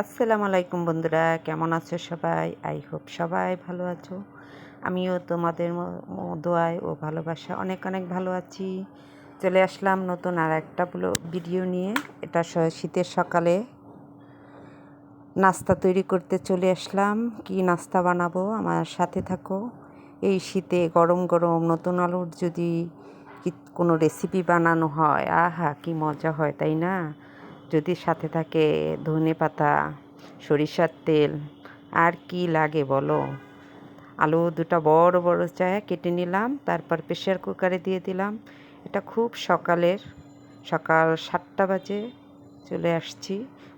আসসালামু আলাইকুম বন্ধুরা, কেমন আছো সবাই? আই হোপ সবাই ভালো আছো। আমিও তোমাদের দোয়ায় ও ভালোবাসা অনেক অনেক ভালো আছি। চলে আসলাম নতুন আর একটা ভিডিও নিয়ে। এটা শীতের সকালে নাস্তা তৈরি করতে চলে আসলাম। কি নাস্তা বানাবো? আমার সাথে থাকো। এই শীতে গরম গরম নতুন আলুর যদি কোনো রেসিপি বানানো হয়, আহা, কি মজা হয়, তাই না? যদি সাথে থাকে ধনে পাতা, সরিষার তেল, আর কি লাগে বলো? আলু দুটো বড় বড় চায় কেটে নিলাম, তারপর প্রেশার কুকারে দিয়ে দিলাম। এটা খুব সকালের, সকাল সাতটা বাজে চলে আসছি।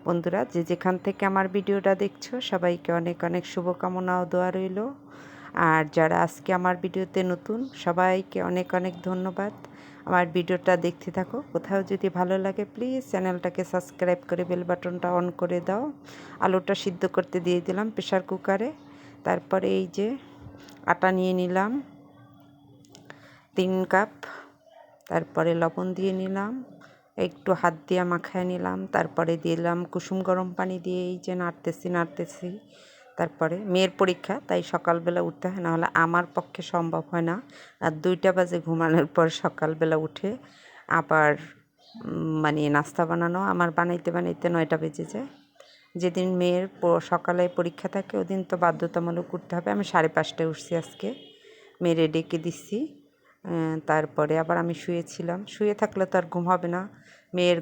বন্ধুরা, যে যেখান থেকে আমার ভিডিওটা দেখছ, সবাইকে অনেক অনেক শুভকামনা ও দোয়া রইল। আর যারা আজকে আমার ভিডিওতে নতুন, সবাইকে অনেক অনেক ধন্যবাদ। আমার ভিডিওটা দেখতে থাকো। কোথাও যদি ভালো লাগে প্লিজ চ্যানেলটাকে সাবস্ক্রাইব করে বেল বাটনটা অন করে দাও। আলুটা সিদ্ধ করতে দিয়ে দিলাম প্রেশার কুকারে তারপরে এই যে আটা নিয়ে নিলাম, তিন কাপ তারপরে লবণ দিয়ে নিলাম, একটু হাত দিয়ে মাখায় নিলাম। তারপরে দিলাম কুসুম গরম পানি দিয়ে এই যে নাড়তেছি নাড়তেছি। তারপরে মেয়ের পরীক্ষা, তাই সকালবেলা উঠতে হয়, নাহলে আমার পক্ষে সম্ভব হয় না। আর দুইটা বাজে ঘুমানোর পর সকালবেলা উঠে আবার মানে নাস্তা বানানো, আমার বানাইতে বানাইতে নয়টা বেজে যায়। যেদিন মেয়ের সকালে পরীক্ষা থাকে, ওদিন তো বাধ্যতামূলক উঠতে হবে। আমি সাড়ে পাঁচটায় উঠছি আজকে। মেয়েরে ডেকে দিচ্ছি। তারপরে আবার আমি শুয়েছিলাম। শুয়ে থাকলে তো আর ঘুম হবে না। মেয়ের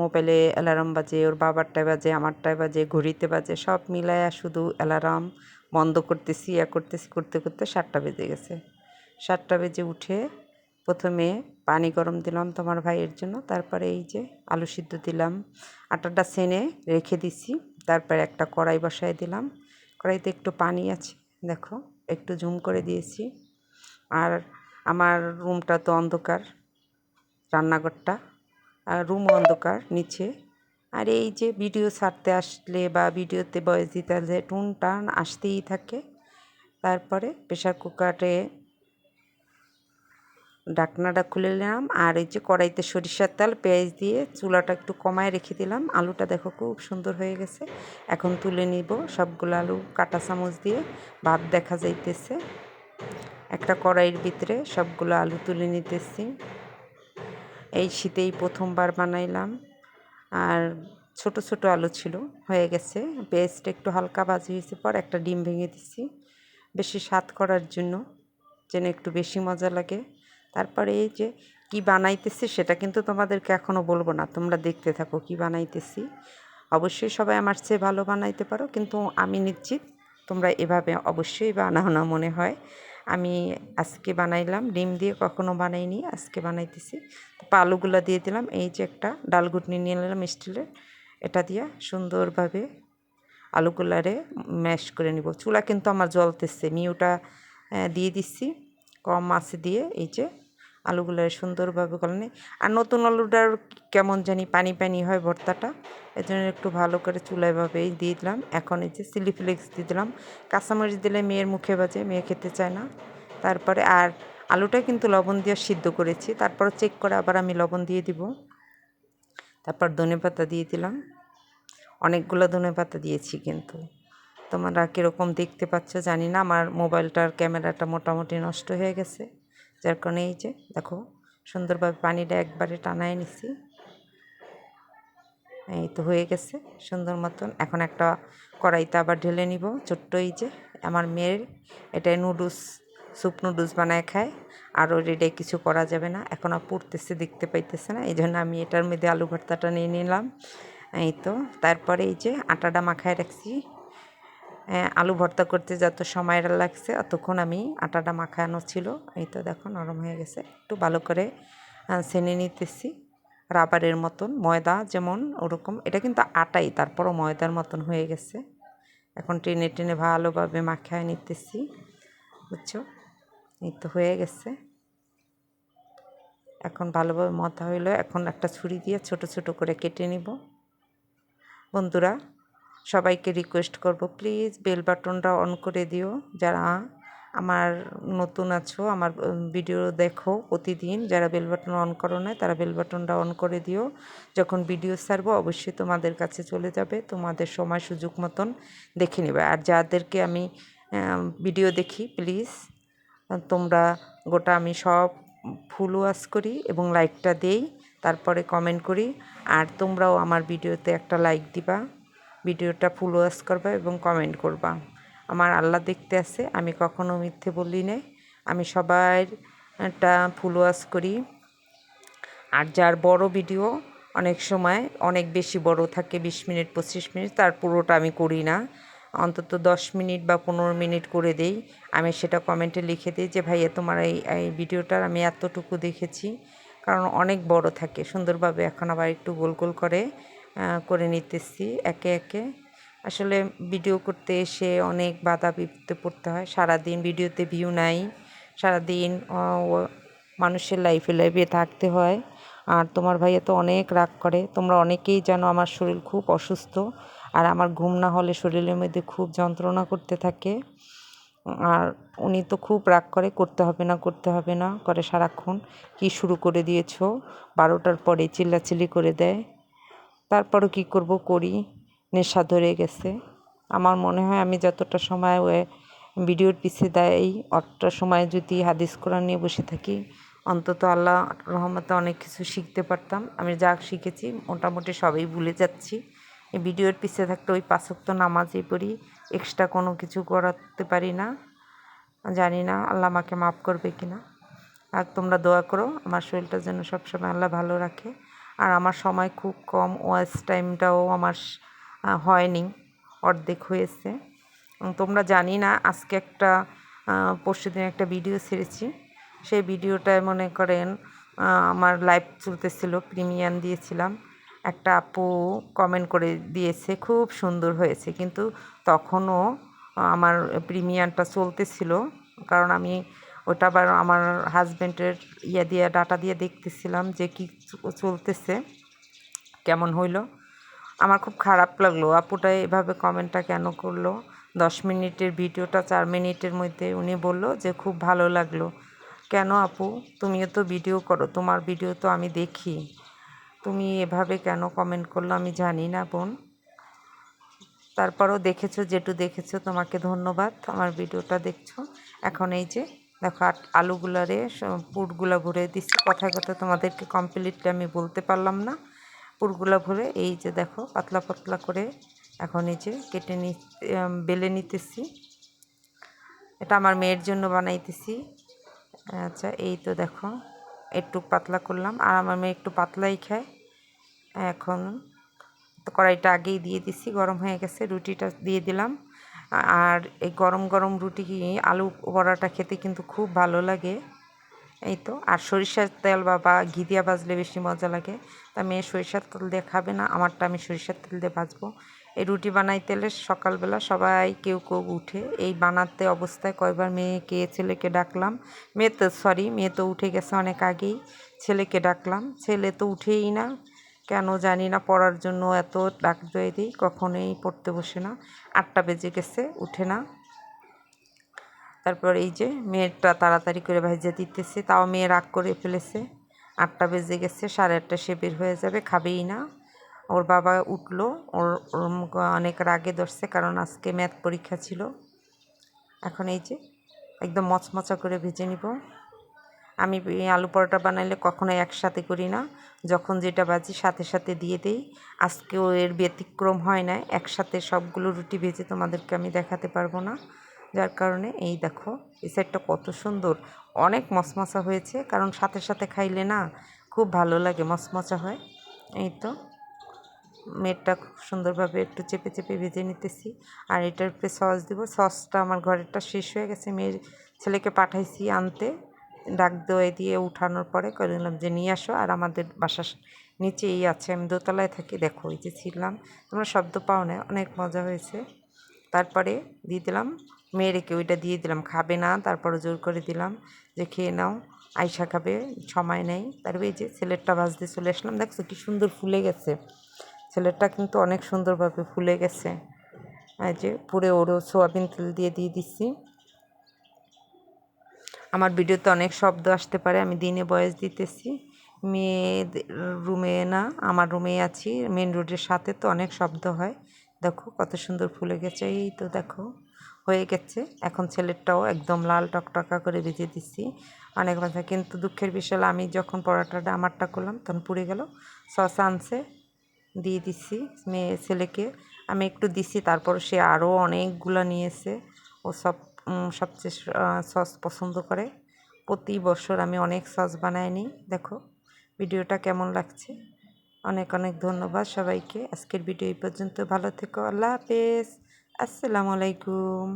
মোবাইলে অ্যালার্ম বাজে, ওর বাবারটায় বাজে আমারটায় বাজে, ঘড়িতে বাজে, সব মিলায়া শুধু অ্যালার্ম বন্ধ করতেছি, ইয়া করতেছি, করতে করতে সাতটা বেজে গেছে। সাতটা বেজে উঠে প্রথমে পানি গরম দিলাম তোমার ভাইয়ের জন্য, তারপরে এই যে আলু সিদ্ধ দিলাম, আটাটা সেনে রেখে দিছি, তারপরে একটা কড়াই বসায় দিলাম। কড়াইতে একটু পানি আছে, দেখো, একটু ঝুম করে দিয়েছি। আর আমার রুমটা তো অন্ধকার, রান্নাঘরটা, আর রুম অন্ধকার নিচে। আর এই যে ভিডিও ছাড়তে আসলে বা ভিডিওতে বয়স দিতে আসলে টুন টান আসতেই থাকে। তারপরে প্রেশার কুকারে ডাকনাটা খুলে নিলাম, আর এই যে কড়াইতে সরিষার তেল, পেঁয়াজ দিয়ে চুলাটা একটু কমায় রেখে দিলাম। আলুটা দেখো খুব সুন্দর হয়ে গেছে। এখন তুলে নিব সবগুলো আলু কাটা চামচ দিয়ে। ভাব দেখা যাইতেছে। একটা কড়াইয়ের ভিতরে সবগুলো আলু তুলে নিতেছি। এই শীতেই প্রথমবার বানাইলাম। আর ছোট ছোট আলু ছিল, হয়ে গেছে। পেস্ট একটু হালকা ভাজি হয়েছে পর একটা ডিম ভেঙে দিছি। বেশি স্বাদ করার জন্য যেন একটু বেশি মজা লাগে। তারপরে এই যে কি বানাইতেছি সেটা কিন্তু তোমাদেরকে এখনও বলব না, তোমরা দেখতে থাকো কি বানাইতেছি। অবশ্যই সবাই আমার চেয়ে ভালো বানাইতে পারো, কিন্তু আমি নিশ্চিত তোমরা এভাবে অবশ্যই বানাও না মনে হয়। আমি আজকে বানাইলাম, ডিম দিয়ে কখনো বানাইনি, আজকে বানাইতেছি। তো আলুগুলো দিয়ে দিলাম, এই যে একটা ডাল ঘুটনি নিয়ে নিলাম স্টিলের এটা দিয়ে সুন্দরভাবে আলুগুলারে ম্যাশ করে নিব। চুলা কিন্তু আমার জ্বলতেছে, মিউটা দিয়ে দিচ্ছি। কম মাছ দিয়ে এই যে আলুগুলারে সুন্দরভাবে নিই আর নতুন আলুটার কেমন জানি পানি পানি হয় ভর্তাটা এই জন্য একটু ভালো করে চুলাইভাবেই দিয়ে দিলাম। এখন এই যে চিলি ফ্লেক্স দিয়ে দিলাম। কাঁচামরিচ দিলে মেয়ের মুখে বাজে, মেয়ে খেতে চায় না। তারপরে আর আলুটা কিন্তু লবণ দিয়ে সিদ্ধ করেছি, তারপর চেক করে আবার আমি লবণ দিয়ে দিব। তারপর ধনে পাতা দিয়ে দিলাম। অনেকগুলো ধনে পাতা দিয়েছি কিন্তু। তোমরা কীরকম দেখতে পাচ্ছ জানি না, আমার মোবাইলটার ক্যামেরাটা মোটামুটি নষ্ট হয়ে গেছে। যার কারণে এই যে, দেখো, সুন্দরভাবে পানিটা একবারে টানায় নিছি। এই তো হয়ে গেছে, সুন্দর মতন। এখন একটা কড়াইতে আবার ঢেলে নিব, ছোট্ট এই যে। আমার মেয়ের এটাই নুডলস, স্যুপ নুডলস বানায় খায়, আর ওর এটাই কিছু করা যাবে না। এখন আর পড়তেছে, দেখতে পাইতেছে না, এই জন্য আমি এটার মধ্যে আলু ভর্তাটা নিয়ে নিলাম। এই তো, তারপরে এই যে আটাটা মাখায় রাখছি। আলু ভর্তা করতে যত সময় লাগছে অতক্ষণ আমি আটাটা মাখানো ছিল। এই তো দেখো, নরম হয়ে গেছে। একটু ভালো করে ছেনে নিতেছি। রাবারের মতন, ময়দা যেমন ওরকম, এটা কিন্তু আটাই, তারপরও ময়দার মতন হয়ে গেছে। এখন টেনে টেনে ভালোভাবে মাখায় নিতেছি, বুঝছ? এই তো হয়ে গেছে। এখন ভালোভাবে মতা হইল, এখন একটা ছুরি দিয়ে ছোট ছোট করে কেটে নিব। বন্ধুরা সবাইকে রিকোয়েস্ট করব। প্লিজ বেল বাটনটা অন করে দিও। যারা আমার নতুন আছো, আমার ভিডিও দেখো প্রতিদিন, যারা বেল বাটন অন করো না তারা বেল বাটনটা অন করে দিও। যখন ভিডিও ছাড়বো, অবশ্যই তোমাদের কাছে চলে যাবে, তোমাদের সময় সুযোগ মতন দেখে নেবে। আর যাদেরকে আমি ভিডিও দেখি প্লিজ তোমরা গোটা আমি সব ফুল ওয়াশ করি এবং লাইকটা দেই, তারপরে কমেন্ট করি। আর তোমরাও আমার ভিডিওতে একটা লাইক দিবা। ভিডিওটা ফুল ওয়াশ করবা এবং কমেন্ট করবা। আমার আল্লাহ দেখতে আছে, আমি কখনো মিথ্যে বলি না আমি সবার একটা ফুল ওয়াশ করি। আর যার বড় ভিডিও, অনেক সময় অনেক বেশি বড় থাকে, বিশ মিনিট, পঁচিশ মিনিট, তার পুরোটা আমি করি না। অন্তত দশ মিনিট বা পনেরো মিনিট করে দেই। আমি সেটা কমেন্টে লিখে দিই যে, ভাইয়া, তোমার এই এই ভিডিওটার আমি এতটুকু দেখেছি। কারণ অনেক বড় থাকে, সুন্দরভাবে এখন আবার একটু গোল গোল করে। করে নিতেছি একে একে। আসলে ভিডিও করতে এসে অনেক বাধা বিপত্তি পড়তে হয়। সারাদিন ভিডিওতে ভিউ নাই। সারাদিন মানুষের লাইফে লাইফে থাকতে হয়। আর তোমার ভাইয়া তো অনেক রাগ করে। তোমরা অনেকেই জানো আমার শরীর খুব অসুস্থ। আর আমার ঘুম না হলে শরীরের মধ্যে খুব যন্ত্রণা করতে থাকে। আর উনি তো খুব রাগ করে, করতে হবে না, করতে হবে না, করে সারাক্ষণ। কি শুরু করে দিয়েছ? বারোটার পরে চিল্লাচিল্লি করে দেয়। তারপরও কি করব করি? নেশা ধরে গেছে। আমার মনে হয় আমি যতটা সময় ওয়ে ভিডিওর পিছিয়ে দেয় অতটা সময় যদি হাদিস কোরআন নিয়ে বসে থাকি, অন্তত আল্লাহ রহমতে অনেক কিছু শিখতে পারতাম। আমি যা শিখেছি, মোটামুটি সবই ভুলে যাচ্ছি। এই ভিডিওর পিছিয়ে থাকতে ওই পাঁচক্ত নামাজই পড়ি এক্সট্রা কোনো কিছু করাতে পারি না। জানি না আল্লাহ আমাকে মাফ করবে কি না আর তোমরা দোয়া করো, আমার শরীরটা যেন সবসময় আল্লাহ ভালো রাখে। আর আমার সময় খুব কম, ওয়াচ টাইমটাও আমার হয়নি, অর্ধেক হয়েছে। তোমরা জানি না, আজকে একটা পরশু দিন একটা ভিডিও ছেড়েছি। সেই ভিডিওটায় মনে করেন আমার লাইভ চলতেছিল প্রিমিয়াম দিয়েছিলাম। একটা আপু কমেন্ট করে দিয়েছে, খুব সুন্দর হয়েছে। কিন্তু তখনও আমার প্রিমিয়ামটা চলতেছিল, কারণ আমি ওটা আবার আমার হাজব্যান্ডের ইয়ে দিয়ে ডাটা দিয়ে দেখতেছিলাম যে কি চলতেছে, কেমন হইল। আমার খুব খারাপ লাগল। আপুটা এভাবে কমেন্টটা কেন করল? দশ মিনিটের ভিডিওটা চার মিনিটের মধ্যে উনি বলল যে খুব ভালো লাগল। কেন আপু? তুমিও তো ভিডিও করো, তোমার ভিডিও তো আমি দেখি। তুমি এভাবে কেন কমেন্ট করল আমি জানি না, বোন। তারপরও দেখেছ যেটু দেখেছ, তোমাকে ধন্যবাদ। আমার ভিডিওটা দেখছ। এখন এই যে দেখো আলুগুলারে পুরগুলো ভরে দিচ্ছি কথায় কথা তোমাদেরকে কমপ্লিটলি আমি বলতে পারলাম না। পুরগুলো ভরে এই যে দেখো, পাতলা পাতলা করে এখন এই যে কেটে নি বেলে নিতেছি। এটা আমার মেয়ের জন্য বানাইতেছি। আচ্ছা এই তো দেখো, একটু পাতলা করলাম। আর আমার মেয়ে একটু পাতলাই খায়। এখন তো কড়াইটা আগেই দিয়ে দিছি, গরম হয়ে গেছে, রুটিটা দিয়ে দিলাম। আর এই গরম গরম রুটি আলু বড়াটা খেতে কিন্তু খুব ভালো লাগে। এই তো, আর সরিষার তেল বা ঘি দিয়া ভাজলে বেশি মজা লাগে। তা মেয়ে সরিষার তেল দিয়ে খাবে না, আমারটা আমি সরিষার তেল দিয়ে ভাজবো। এই রুটি বানাইতে এলে সকালবেলা সবাই কেউ কেউ উঠে। এই বানাতে অবস্থায় কয়বার মেয়েকে, ছেলেকে ডাকলাম। মেয়ে তো সরি মেয়ে তো উঠে গেছে অনেক আগেই। ছেলেকে ডাকলাম। ছেলে তো উঠেই না। কেন জানি না, পড়ার জন্য এত ডাক দিয়ে দিই কখনোই পড়তে বসে না। আটটা বেজে গেছে, উঠে না। তারপর এই যে মেয়েরটা তাড়াতাড়ি করে ভাইজা দিতেছে, তাও মেয়ে রাগ করে ফেলেছে। আটটা বেজে গেছে, সাড়ে আটটা সে বের হয়ে যাবে, খাবেই না। ওর বাবা উঠল, ওর অনেক রাগে ধরছে কারণ আজকে ম্যাথ পরীক্ষা ছিল। এখন এই যে একদম মচমচা করে ভেজে নিব। আমি আলু পরোটা বানাইলে কখনো একসাথে করি না। যখন যেটা বাজি সাথে সাথে দিয়ে দিই। আজকেও এর ব্যতিক্রম হয় না একসাথে সবগুলো রুটি ভেজে তোমাদেরকে আমি দেখাতে পারব না। যার কারণে এই দেখো, এই সাইডটা কত সুন্দর। অনেক মচমচা হয়েছে। কারণ সাথে সাথে খাইলে না খুব ভালো লাগে, মচমচা হয়। এই তো মেটটা খুব সুন্দরভাবে একটু চেপে চেপে ভেজে নিতেছি। আর এটার উপরে সস দিব। সসটা আমার ঘরেরটা শেষ হয়ে গেছে। মেয়ের ছেলেকে পাঠাইছি আনতে। ডাক দোয়ে দিয়ে উঠানোর পরে করে দিলাম যে, নিয়ে আসো। আর আমাদের বাসার নিচেই আছে, আমি দোতলায় থাকি। দেখো, এই যে ছিলাম তোমরা শব্দ পাও না, অনেক মজা হয়েছে। তারপরে দিয়ে দিলাম, মেয়েরেকে ওইটা দিয়ে দিলাম, খাবে না। তারপরে জোর করে দিলাম যে, খেয়ে নাও। আয়সা খাবে, সময় নেই। তারপরে এই যে ছেলেরটা ভাজতে চলে আসলাম, দেখছ কি সুন্দর ফুলে গেছে। ছেলেরটা কিন্তু অনেক সুন্দরভাবে ফুলে গেছে। এই যে পুরে ওরও সোয়াবিন তেল দিয়ে দিয়ে দিচ্ছি। আমার ভিডিওতে অনেক শব্দ আসতে পারে, আমি দিনে বয়স দিতেছি। মেয়ে রুমে না, আমার রুমে আছি মেন রোডের সাথে তো অনেক শব্দ হয়। দেখো কত সুন্দর ফুলে গেছে, এই তো দেখো, হয়ে গেছে। এখন ছেলেরটাও একদম লাল টকটকা করে বেঁধে দিচ্ছি অনেক কথা কিন্তু দুঃখের হলো, আমি যখন পরোটাটা আমারটা করলাম, তখন পুড়ে গেল। সস আনছে, দিয়ে দিচ্ছি মেয়ে, ছেলেকে। আমি একটু দিছি, তারপর সে আরও অনেকগুলো নিয়েছে। ও সব সবচেয়ে সস পছন্দ করে। প্রতি বছর আমি অনেক সস বানাই নিই দেখো, ভিডিওটা কেমন লাগছে? অনেক অনেক ধন্যবাদ সবাইকে। আজকের ভিডিও এই পর্যন্ত। ভালো থেকো। আল্লাহ হাফেজ। আসসালামু আলাইকুম।